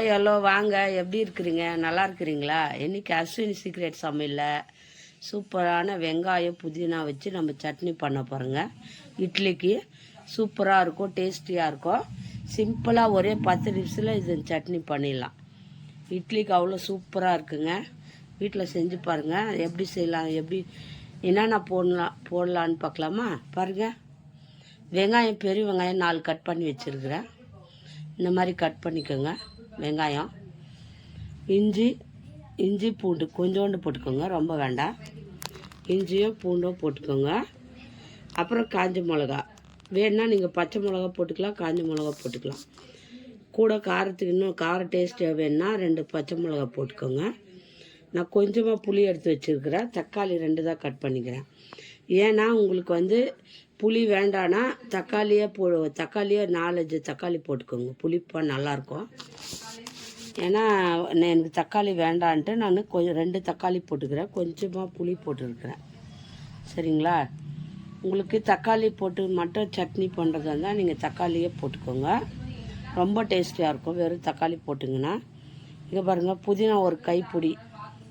Hi hello வாங்க. எப்படி இருக்கிறீங்க? நல்லா இருக்கிறீங்களா? இன்றைக்கி அஸ்வினி சீக்ரெட் சமையலில்? சூப்பரான வெங்காயம் புதினா வச்சு நம்ம சட்னி பண்ண போகிறோங்க இட்லிக்கு சூப்பராக இருக்கும் டேஸ்டியாக இருக்கும். சிம்பிளாக ஒரே பத்து நிமிஷத்தில் இது சட்னி பண்ணிடலாம். இட்லிக்கு அவ்வளோ சூப்பராக இருக்குங்க. வீட்டில் செஞ்சு பாருங்கள் எப்படி செய்யலாம் எப்படி என்னென்ன போடலாம் போடலான்னு பார்க்கலாமா? பாருங்கள் வெங்காயம் பெரிய வெங்காயம் நாலு கட் பண்ணி வச்சுருக்குறேன். இந்த மாதிரி கட் பண்ணிக்கோங்க. வெங்காயம் இஞ்சி இஞ்சி பூண்டு கொஞ்சோண்டு போட்டுக்கோங்க ரொம்ப வேண்டாம். இஞ்சியும் பூண்டும் போட்டுக்கோங்க. அப்புறம் காஞ்ச மிளகா. வேணுன்னா நீங்கள் பச்சை மிளகா போட்டுக்கலாம் காஞ்ச மிளகா போட்டுக்கலாம். கூட காரத்துக்கு இன்னும் கார டேஸ்ட்டாக வேணுன்னா ரெண்டு பச்சை மிளகா போட்டுக்கோங்க. நான் கொஞ்சமாக புளி எடுத்து வச்சுருக்கிறேன். தக்காளி ரெண்டு தான் கட் பண்ணிக்கிறேன். ஏன்னா உங்களுக்கு வந்து புளி வேண்டான்னா தக்காளியே போ தக்காளியே நாலஞ்சு தக்காளி போட்டுக்கோங்க. புளிப்பாக நல்லாயிருக்கும் ஏன்னா நான் எனக்கு தக்காளி வேண்டான்ட்டு நான் கொஞ்சம் ரெண்டு தக்காளி போட்டுக்கிறேன். கொஞ்சமாக புளி போட்டுருக்குறேன். சரிங்களா? உங்களுக்கு தக்காளி போட்டு மட்டும் சட்னி பண்ணுறதா இருந்தால் நீங்கள் தக்காளியே போட்டுக்கோங்க. ரொம்ப டேஸ்டியாக இருக்கும். வெறும் தக்காளி போட்டிங்கன்னா. இங்கே பாருங்கள் புதினா ஒரு கைப்பிடி.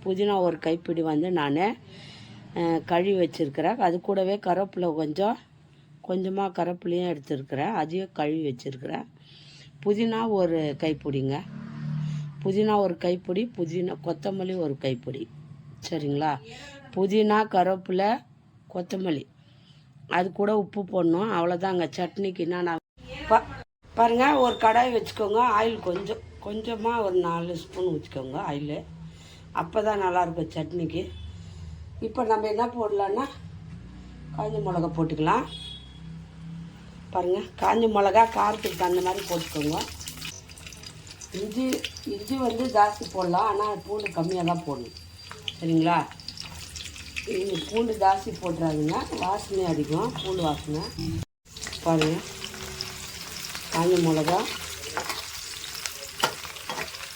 புதினா ஒரு கைப்பிடி வந்து நான் கழுவி வச்சுருக்கிறேன். அது கூடவே கருவேப்பிலை கொஞ்சம் கொஞ்சமாக கருவேப்பிலையும் எடுத்துருக்கிறேன். அதையும் கழுவி வச்சுருக்கிறேன். புதினா ஒரு கைப்பிடிங்க. புதினா ஒரு கைப்பிடி புதினா கொத்தமல்லி ஒரு கைப்பிடி. சரிங்களா? புதினா கருவேப்பிலை கொத்தமல்லி. அது கூட உப்பு போடணும். அவ்வளோதாங்க சட்னிக்கு என்னென்ன பா பாருங்கள் ஒரு கடாய் வச்சுக்கோங்க. ஆயில் கொஞ்சம் கொஞ்சமாக ஒரு நாலு ஸ்பூன் வச்சுக்கோங்க ஆயில். அப்போ தான் நல்லாயிருக்கும் சட்னிக்கு. இப்போ நம்ம என்ன போடலான்னா காஞ்ச மிளகா போட்டுக்கலாம். பாருங்கள் காஞ்ச மிளகா காரத்துக்கு தகுந்த மாதிரி போட்டுக்கோங்க. இஞ்சி இஞ்சி வந்து ஜாஸ்தி போடலாம் ஆனால் பூண்டு கம்மியாக தான் போடணும். சரிங்களா? இது பூண்டு ஜாஸ்தி போட்டுறாதுங்க வாசனை அதிகம் பூண்டு வாசனை. பாருங்கள் காஞ்ச மிளகா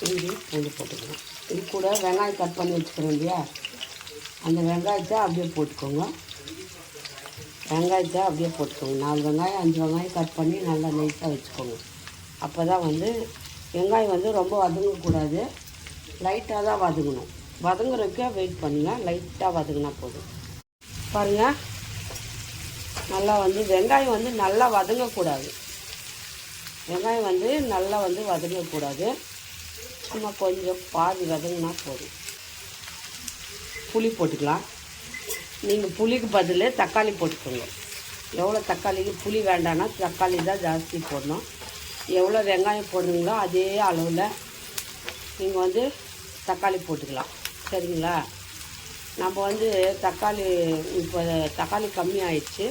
இஞ்சி பூண்டு போட்டுக்கலாம். இது கூட வெங்காயம் கட் பண்ணி வச்சுக்கிறோம் இல்லையா? அந்த வெங்காயத்தை அப்படியே போட்டுக்கோங்க. வெங்காயத்தை அப்படியே போட்டுக்கோங்க. நாலு வெங்காயம் அஞ்சு வெங்காயம் கட் பண்ணி நல்லா நைஸாக வச்சுக்கோங்க. அப்போ தான் வந்து வெங்காயம் வந்து ரொம்ப வதங்கக்கூடாது. லைட்டாக தான் வதங்கணும். வதங்குறதுக்கு வெயிட் பண்ணுங்கள் லைட்டாக வதங்கினா போதும். பாருங்கள் நல்லா வந்து வெங்காயம் வந்து நல்லா வதங்கக்கூடாது. வெங்காயம் வந்து நல்லா வந்து வதங்கக்கூடாது. சும்மா கொஞ்சம் பாதி வதங்கினா போதும். புளி போட்டுக்கலாம். நீங்கள் புளிக்கு பதில் தக்காளி போட்டுக்கோங்க. எவ்வளோ தக்காளிக்கு புளி வேண்டாம்னா தக்காளி தான் ஜாஸ்தி போடணும். எவ்வளோ வெங்காயம் போடுறீங்களோ அதே அளவில் நீங்கள் வந்து தக்காளி போட்டுக்கலாம். சரிங்களா? நம்ம வந்து தக்காளி இப்போ தக்காளி கம்மியாயிடுச்சு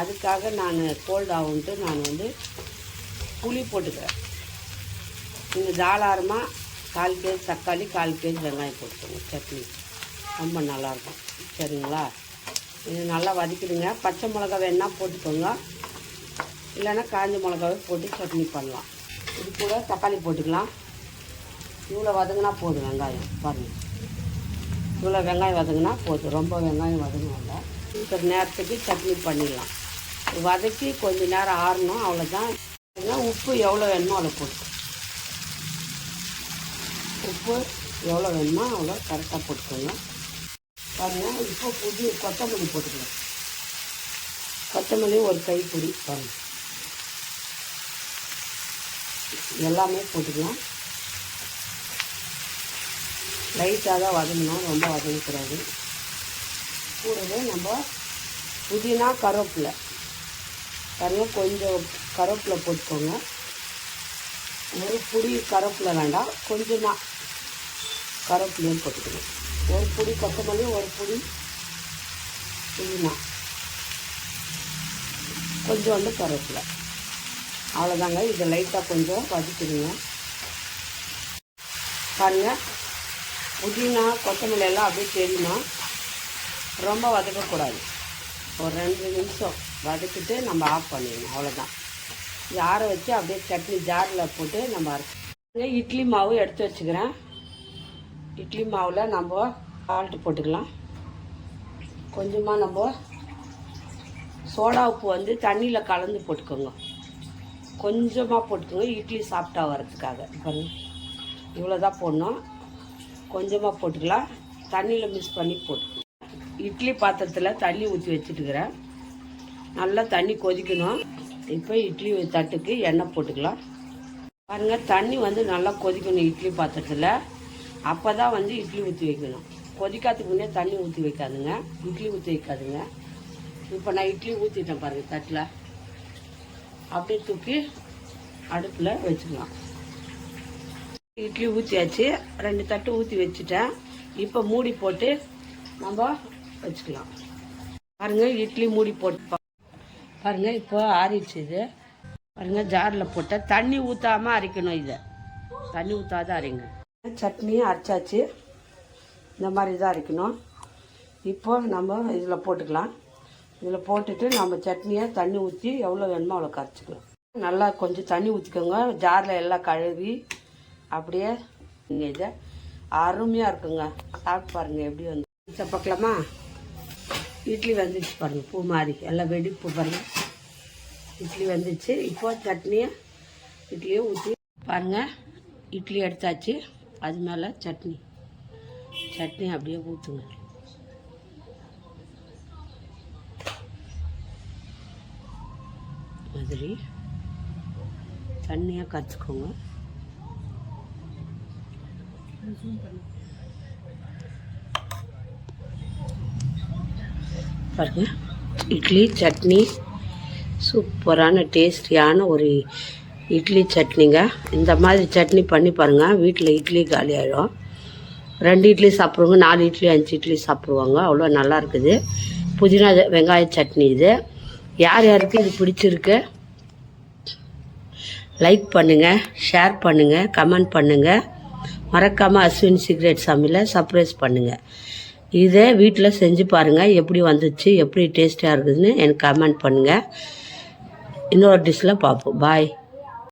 அதுக்காக நான் கோல்ட் ஆகுன்ட்டு நான் வந்து புளி போட்டுக்கிறேன். நீங்கள் தாராளமாக கால் கேஜி தக்காளி கால் கேஜி வெங்காயம் போட்டுக்கோங்க. சட்னி ரொம்ப நல்லாயிருக்கும் சரிங்களா? இது நல்லா வதக்கிடுங்க. பச்சை மிளகா வேணால் போட்டுக்கோங்க. இல்லைன்னா காஞ்ச மிளகாவே போட்டு சட்னி பண்ணலாம். இது கூட தக்காளி போட்டுக்கலாம். இவ்வளோ வதங்கினா போதும் வெங்காயம் பாருங்கள் இவ்வளோ வெங்காயம் வதங்கினா போதும். ரொம்ப வெங்காயம் வதங்கினால இப்போ நேரத்துக்கு சட்னி பண்ணிடலாம். வதக்கி கொஞ்சம் நேரம் ஆறணும். அவ்வளோதான் உப்பு எவ்வளோ வேணுமோ அவ்வளோ போட்டு உப்பு எவ்வளோ வேணுமோ அவ்வளோ கரெக்டாக போட்டுக்கோங்க. பாருங்கள் இப்போ புது கொத்தமல்லி போட்டுக்கலாம். கொத்தமல்லி ஒரு கைப்பிடி பாருங்கள் எல்லாமே போட்டுக்கலாம். லைட்டாக தான் வதங்கணும் ரொம்ப வதங்கக்கூடாது. கூடவே நம்ம புதினா கருவேப்பிலை. பாருங்கள் கொஞ்சம் கருவேப்பிலை போட்டுக்கோங்க. ஒரு புடி கருவேப்பிலை வேண்டாம் கொஞ்சமாக கருவேப்பிலையும் போட்டுக்கணும் ஒரு பொடி கொத்தமல்லி ஒரு பொடி புதினா கொஞ்சோண்டு கருவேப்பிலை. அவ்வளோதாங்க இதை லைட்டாக கொஞ்சம் வதக்கிடுங்க. பாருங்கள் புதினா கொத்தமல்லி எல்லாம் அப்படியே தெரியுமா ரொம்ப வதக்கக்கூடாது. ஒரு ரெண்டு நிமிஷம் வதக்கிட்டு நம்ம ஆஃப் பண்ணிடணும். அவ்வளோதான் இது ஆற வச்சு அப்படியே சட்னி ஜாரில் போட்டு நம்ம அரைச்சி இட்லி மாவு எடுத்து வச்சுக்கிறேன். இட்லி மாவில் நம்ம சால்ட்டு போட்டுக்கலாம். கொஞ்சமாக நம்ம சோடா உப்பு வந்து தண்ணியில் கலந்து போட்டுக்கோங்க. கொஞ்சமாக போட்டுக்கோங்க. இட்லி சாப்பிட்டா வரதுக்காக இப்போ இவ்வளோ தான் போடணும். கொஞ்சமாக போட்டுக்கலாம். தண்ணியில் மிக்ஸ் பண்ணி போட்டுக்கலாம் இட்லி பாத்திரத்தில் தண்ணி ஊற்றி வச்சுட்டுக்கிறேன். நல்லா தண்ணி கொதிக்கணும். இப்போ இட்லி தட்டுக்கு எண்ணெய் போட்டுக்கலாம். பாருங்கள் தண்ணி வந்து நல்லா கொதிக்கணும் இட்லி பாத்திரத்தில். அப்போ தான் வந்து இட்லி ஊற்றி வைக்கணும். கொதிக்காத்துக்கு முன்னே தண்ணி ஊற்றி வைக்காதுங்க. இட்லி ஊற்றி வைக்காதுங்க. இப்போ நான் இட்லி ஊற்றிட்டேன் பாருங்கள் தட்டில். அப்படியே தூக்கி அடுப்பில் வச்சுக்கலாம். இட்லி ஊற்றியாச்சு ரெண்டு தட்டு ஊற்றி வச்சுட்டேன். இப்போ மூடி போட்டு நம்ம வச்சுக்கலாம். பாருங்க இட்லி மூடி போட்டு பாருங்கள் பாருங்க இப்போ ஆறிடுச்சு இது. பாருங்க ஜாரில் போட்டேன் தண்ணி ஊற்றாம அரைக்கணும் இதை. தண்ணி ஊற்றாத அரைங்க. சட்னியும் அரைச்சாச்சு. இந்த மாதிரி தான் அரைக்கணும். இப்போ நம்ம இதில் போட்டுக்கலாம். இதில் போட்டுட்டு நம்ம சட்னியை தண்ணி ஊற்றி எவ்வளோ வேணுமோ அவ்வளோ கரைச்சிக்கலாம். நல்லா கொஞ்சம் தண்ணி ஊற்றிக்கோங்க. ஜாரில் எல்லாம் கழுவி அப்படியே நீங்கள் இதை அருமையாக இருக்குங்க. சாப்பிட்டு பாருங்கள் எப்படி வந்து. பார்க்கலாமா? இட்லி வந்துச்சு பாருங்கள் பூ மாதிரி. எல்லாம் வெடிப்பு பாருங்கள் இட்லி வந்துச்சு. இப்போ சட்னியை இட்லியை ஊற்றி பாருங்கள் இட்லி எடுத்தாச்சு. அது மேலே சட்னி. சட்னி அப்படியே ஊற்றுங்க மாதிரி தண்ணியாக கற்றுக்கோங்க பாருங்க இட்லி சட்னி சூப்பரான டேஸ்டியான ஒரு இட்லி சட்னிங்க. இந்த மாதிரி சட்னி பண்ணி பாருங்கள் வீட்டில் இட்லி காலி ஆகிடும் ரெண்டு இட்லி சாப்பிடுவாங்க நாலு இட்லி அஞ்சு இட்லி சாப்பிடுவாங்க. அவ்வளோ நல்லா இருக்குது. புதினா வெங்காய சட்னி இது. யார் யாருக்கு இது பிடிச்சிருக்கு? லைக் பண்ணுங்கள் ஷேர் பண்ணுங்கள் கமெண்ட் பண்ணுங்கள் மறக்காமல் அஸ்வின் சீக்ரெட் சாமியில் சர்ப்ரைஸ் பண்ணுங்கள் இதை வீட்டில் செஞ்சு பாருங்கள் எப்படி வந்துச்சு எப்படி டேஸ்ட்டாக இருக்குதுன்னு எனக்கு கமெண்ட் பண்ணுங்கள் இன்னொரு டிஷ்ஷில் பார்ப்போம். பாய்